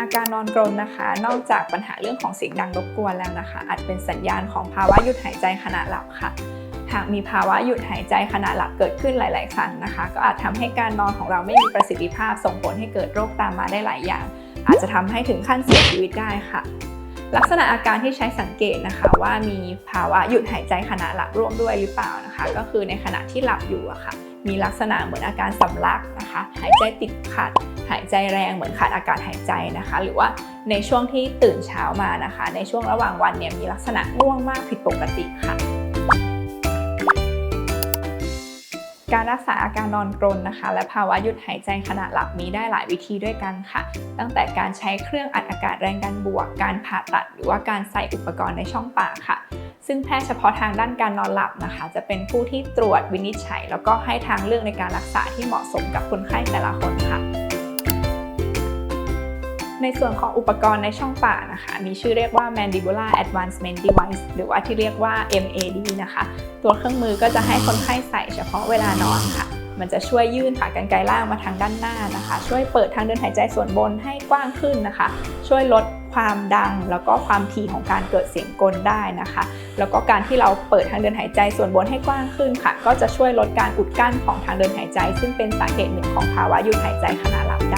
อาการนอนกรนนะคะ นอกจากปัญหาเรื่องของเสียงดังรบกวนแล้วนะคะ อาจเป็นสัญญาณของภาวะหยุดหายใจขณะหลับค่ะ หากมีภาวะหยุดหายใจขณะหลับเกิดขึ้นหลาย ๆ ครั้งนะคะ ก็อาจทำให้การนอนของเราไม่มีประสิทธิภาพ ส่งผลให้เกิดโรคตามมาได้หลายอย่าง อาจจะทำให้ถึงขั้นเสียชีวิตได้ค่ะ ลักษณะอาการที่ใช้สังเกตนะคะว่ามีภาวะหยุดหายใจขณะหลับร่วมด้วยหรือเปล่านะคะ ก็คือในขณะที่หลับอยู่อะค่ะ มีลักษณะเหมือนอาการสำลักนะคะ หายใจติดขัด หายใจแรงเหมือนขาดอากาศหายใจนะคะ หรือว่าในช่วงที่ตื่นเช้ามานะคะ ในช่วงระหว่างวันเนี่ยมีลักษณะง่วงมากผิดปกติค่ะการรักษาอาการนอนกรนนะคะ และภาวะหยุดหายใจขณะหลับมีได้หลายวิธีด้วยกันค่ะ ตั้งแต่การใช้เครื่องอัดอากาศแรงดันบวก การผ่าตัด หรือว่าการใส่อุปกรณ์ในช่องปากค่ะ ซึ่งแพทย์เฉพาะทางด้านการนอนหลับนะคะ จะเป็นผู้ที่ตรวจวินิจฉัย แล้วก็ให้ทางเลือกในการรักษาที่เหมาะสมกับคนไข้แต่ละคนค่ะ ในส่วนของอุปกรณ์ในช่องปากนะคะ มีชื่อเรียกว่า Mandibular Advancement Device หรือว่าที่เรียกว่า MAD นะคะ ตัวเครื่องมือก็จะให้คนไข้ใส่เฉพาะเวลานอนค่ะ มันจะช่วยยื่นขากรรไกรล่างมาทางด้านหน้านะคะ ช่วยเปิดทางเดินหายใจส่วนบนให้กว้างขึ้นนะคะ ช่วยลดความดังแล้วก็ความถี่ของการเกิดเสียงกลได้นะคะ แล้วก็การที่เราเปิดทางเดินหายใจส่วนบนให้กว้างขึ้นค่ะ ก็จะช่วยลดการอุดกั้นของทางเดินหายใจ ซึ่งเป็นสาเหตุหนึ่งของภาวะหยุดหายใจขณะหลับได้